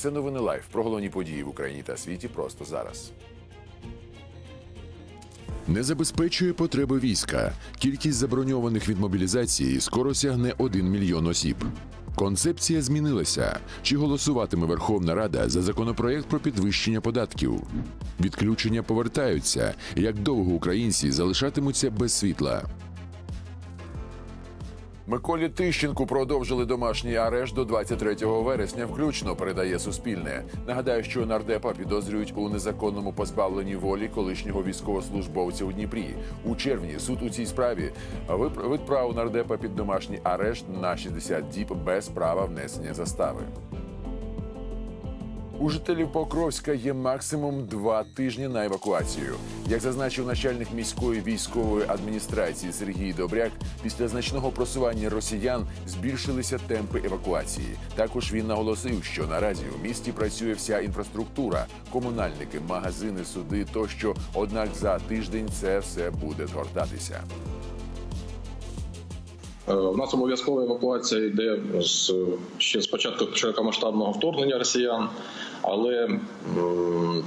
Це новини лайф про головні події в Україні та світі просто зараз. Не забезпечує потреби війська. Кількість заброньованих від мобілізації скоро сягне 1 мільйон осіб. Концепція змінилася. Чи голосуватиме Верховна Рада за законопроект про підвищення податків? Відключення повертаються. Як довго українці залишатимуться без світла? Миколі Тищенку продовжили домашній арешт до 23 вересня. Включно передає Суспільне. Нагадаю, що нардепа підозрюють у незаконному позбавленні волі колишнього військовослужбовця у Дніпрі. У червні суд у цій справі відправив нардепа під домашній арешт на 60 діб без права внесення застави. У жителів Покровська є максимум два тижні на евакуацію. Як зазначив начальник міської військової адміністрації Сергій Добряк, після значного просування росіян збільшилися темпи евакуації. Також він наголосив, що наразі у місті працює вся інфраструктура, комунальники, магазини, суди тощо. Однак за тиждень це все буде згортатися. Е, У нас обов'язкова евакуація йде з ще з початку широкомасштабного вторгнення росіян. Але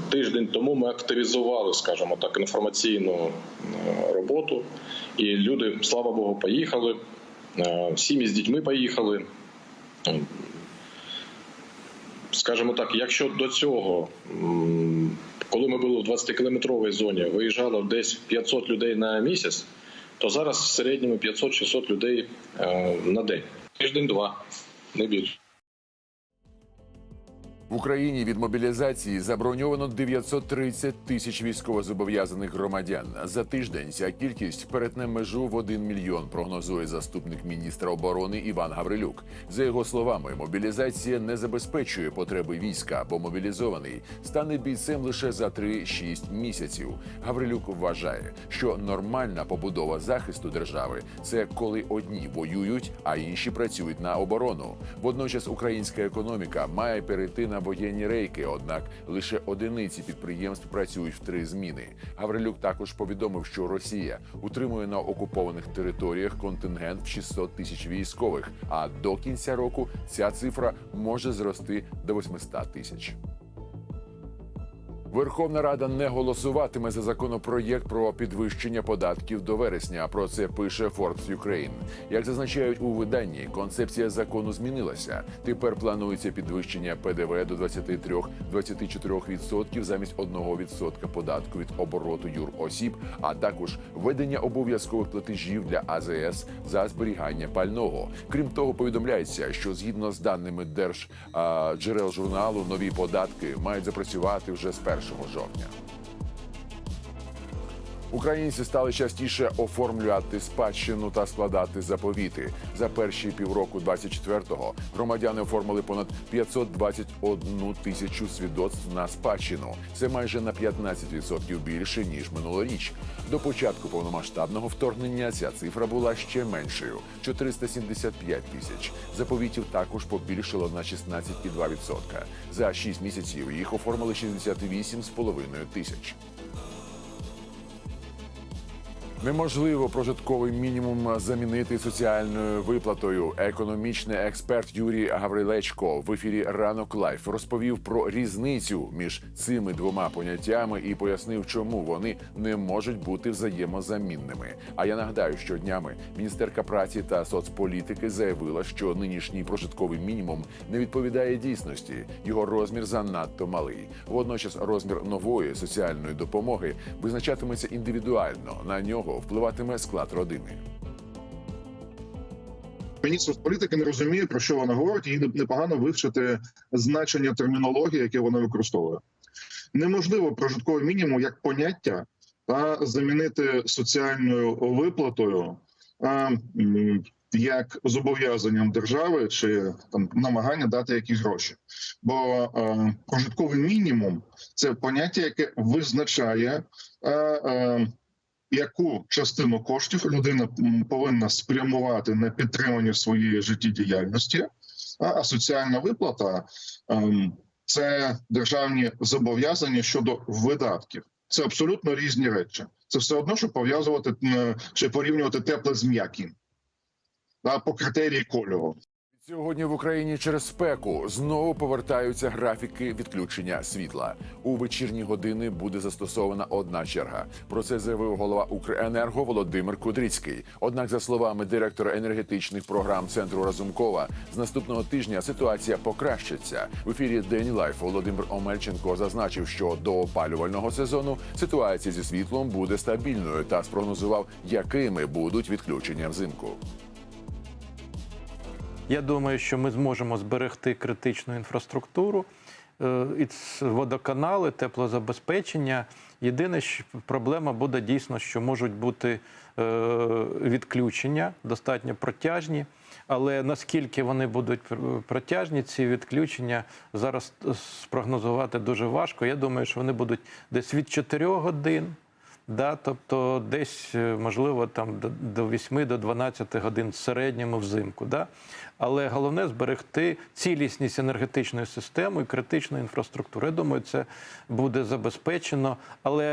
тиждень тому ми активізували, скажімо так, інформаційну роботу, і люди, слава Богу, поїхали. Е, Сім'ї з дітьми поїхали. Скажімо так, якщо до цього, коли ми були в 20-кілометровій зоні, виїжджало десь 500 людей на місяць, то зараз в середньому 500-600 людей е, на день. Тиждень-два, не більше. В Україні від мобілізації заброньовано 930 тисяч військовозобов'язаних громадян. За тиждень ця кількість перетне межу в 1 мільйон, прогнозує заступник міністра оборони Іван Гаврилюк. За його словами, мобілізація не забезпечує потреби війська, бо мобілізований стане бійцем лише за 3-6 місяців. Гаврилюк вважає, що нормальна побудова захисту держави це коли одні воюють, а інші працюють на оборону. Водночас українська економіка має перейти на воєнні рейки, однак лише одиниці підприємств працюють в три зміни. Гаврилюк також повідомив, що Росія утримує на окупованих територіях контингент в 600 тисяч військових. А до кінця року ця цифра може зрости до 800 тисяч. Верховна Рада не голосуватиме за законопроєкт про підвищення податків до вересня. Про це пише Forbes Ukraine. Як зазначають у виданні, концепція закону змінилася. Тепер планується підвищення ПДВ до 23-24% замість 1% податку від обороту юросіб, а також введення обов'язкових платежів для АЗС за зберігання пального. Крім того, повідомляється, що згідно з даними держджерел журналу, нові податки мають запрацювати вже з 1 жовтня. Українці стали частіше оформлювати спадщину та складати заповіти. За перші півроку 24-го громадяни оформили понад 521 тисячу свідоцтв на спадщину. Це майже на 15% більше ніж минулоріч. До початку повномасштабного вторгнення ця цифра була ще меншою 475 тисяч. Заповітів також побільшало на 16,2%. За 6 місяців їх оформили 68,5 тисяч. Неможливо прожитковий мінімум замінити соціальною виплатою. Економічний експерт Юрій Гаврилечко в ефірі Ранок Лайф розповів про різницю між цими двома поняттями і пояснив, чому вони не можуть бути взаємозамінними. А я нагадаю, що днями міністерка праці та соцполітики заявила, що нинішній прожитковий мінімум не відповідає дійсності. Його розмір занадто малий. Водночас розмір нової соціальної допомоги визначатиметься індивідуально. На нього впливатиме склад родини. Міністр політики не розуміє, про що вона говорить, і непогано вивчити значення термінології, яке вона використовує. Неможливо прожитковий мінімум як поняття та замінити соціальною виплатою а, як зобов'язанням держави чи там намагання дати якісь гроші. Бо е, прожитковий мінімум це поняття, яке визначає. Е, е, яку частину коштів людина повинна спрямувати на підтримання своєї життєдіяльності, а, соціальна виплата ем, це державні зобов'язання щодо видатків. Це абсолютно різні речі. Це все одно, що пов'язувати чи порівнювати тепле з м'яким по критерії кольору. Сьогодні в Україні через спеку знову повертаються графіки відключення світла. У вечірні години буде застосована одна черга. Про це заявив голова Укренерго Володимир Кудрицький. Однак, за словами директора енергетичних програм центру Разумкова, з наступного тижня ситуація покращиться. В ефірі День Лайф Володимир Омельченко зазначив, що до опалювального сезону ситуація зі світлом буде стабільною та спрогнозував, якими будуть відключення взимку. Я думаю, що ми зможемо зберегти критичну інфраструктуру, е, водоканали, теплозабезпечення. Єдине, що проблема буде дійсно, що можуть бути е, відключення достатньо протяжні. Але наскільки вони будуть протяжні, ці відключення зараз е, спрогнозувати дуже важко. Я думаю, що вони будуть десь від 4 годин Да, тобто десь, е, можливо, там до- до 8 до 12 годин в середньому взимку. Да? Але головне зберегти цілісність енергетичної системи і критичної інфраструктури. Я думаю, це буде забезпечено. Але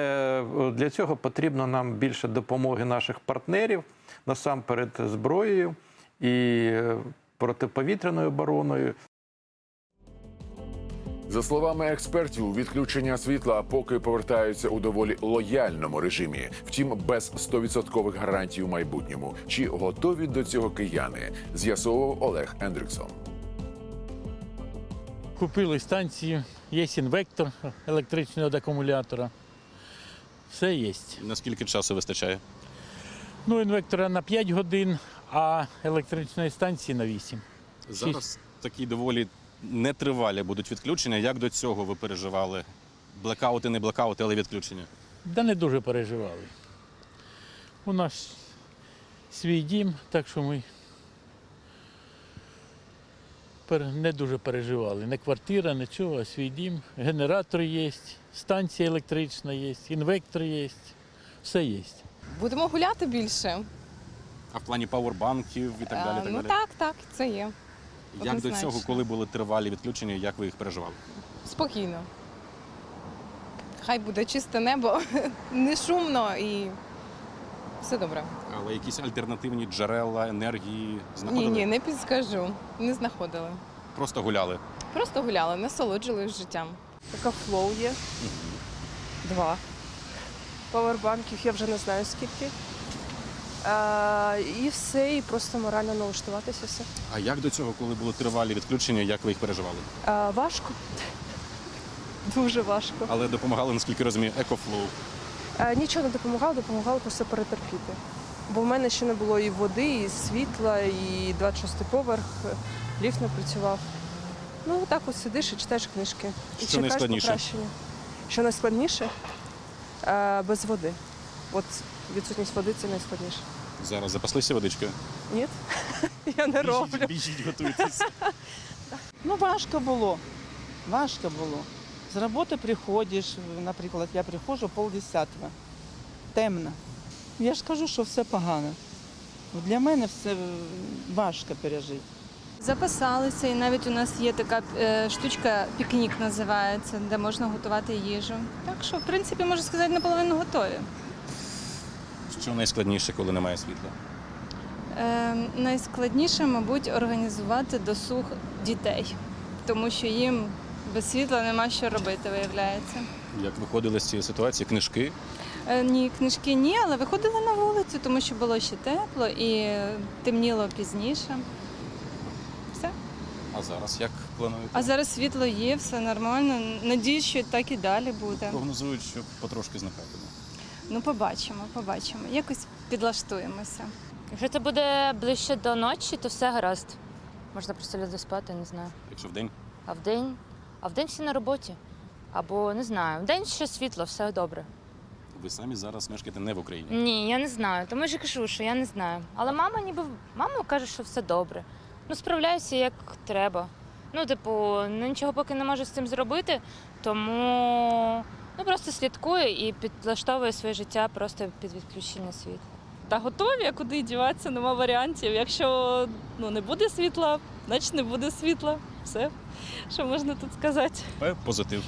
е, для цього потрібно нам більше допомоги наших партнерів, насамперед зброєю і е, протиповітряною обороною, За словами експертів, відключення світла поки повертаються у доволі лояльному режимі. Втім, без 100% гарантій у майбутньому. Чи готові до цього кияни? З'ясовував Олег Ендриксон. Купили станцію, є інвектор електричного від акумулятора. Все є. Наскільки часу вистачає? Ну, інвектора на 5 годин, а електричної станції на 8. Зараз такі доволі нетривалі будуть відключення. Як до цього ви переживали? Блекаути, не блекаути, але відключення. Да не дуже переживали. У нас свій дім, так що ми не дуже переживали. Не квартира, нічого, а свій дім. Генератор є, станція електрична є, інвектор є, все є. Будемо гуляти більше. А в плані пауербанків і так далі. Е, так ну далі. так, так, це є. Як до цього, коли були тривалі відключення, як ви їх переживали? Спокійно. Хай буде чисте небо, не шумно і все добре. Але якісь альтернативні джерела енергії знаходили? Ні, ні, не підскажу. Не знаходили. Просто гуляли. Просто гуляли, насолоджувалися життям. Екофлоу є. Два. Павербанків я вже не знаю скільки. Е, і все, і просто морально налаштуватися все. А як до цього, коли були тривалі відключення, як ви їх переживали? Е, важко. Дуже важко. Але допомагали, наскільки розумію, екофлоу. Е, нічого не допомагало, допомагало просто перетерпіти. Бо в мене ще не було і води, і світла, і 26 поверх, ліфт не працював. Ну, так от сидиш і читаєш книжки. І Що найскладніше? покращення. Що найскладніше? Е, без води. От відсутність води це найскладніше. Зараз запаслися водичкою? Ні? Я не роблю. Біжіть, готуйтесь. Ну, важко було. Важко було. З роботи приходиш, наприклад, я приходжу полдесятого. Темно. Я ж кажу, що все погано. Для мене все важко пережити. Записалися, і навіть у нас є така е, штучка пікнік називається, де можна готувати їжу. Так що, в принципі, можу сказати, наполовину готові. Що найскладніше, коли немає світла? Е, найскладніше, мабуть, організувати досуг дітей, тому що їм без світла нема що робити, виявляється. Як виходили з цієї ситуації? Книжки? Е, ні, книжки ні, але виходили на вулицю, тому що було ще тепло і темніло пізніше. Все. А зараз як плануєте? А зараз світло є, все нормально. Надіюсь, що так і далі буде. Прогнозують, що потрошки зникатиме. Ну, побачимо, побачимо. Якось підлаштуємося. Якщо це буде ближче до ночі, то все гаразд. Можна просто люди спати, не знаю. Якщо вдень? А вдень? А вдень всі на роботі. Або не знаю. Вдень ще світло, все добре. Ви самі зараз мешкаєте не в Україні. Ні, я не знаю. Тому ж кажу, що я не знаю. Але мама ніби мама каже, що все добре. Ну, справляюся як треба. Ну, типу, ну, нічого поки не можу з цим зробити, тому ну просто слідкую і підлаштовую своє життя просто під відключення світла. Та готові, а куди діватися, нема варіантів. Якщо ну, не буде світла, значить не буде світла. Все, що можна тут сказати. Е, Позитив.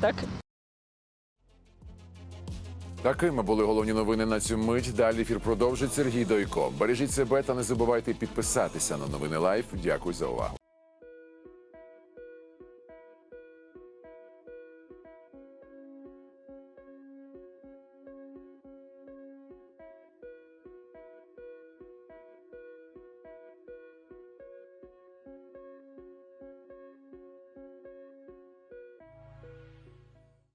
Так. Такими були головні новини на цю мить. Далі ефір продовжить Сергій Дойко. Бережіть себе та не забувайте підписатися на новини Лайф. Дякую за увагу.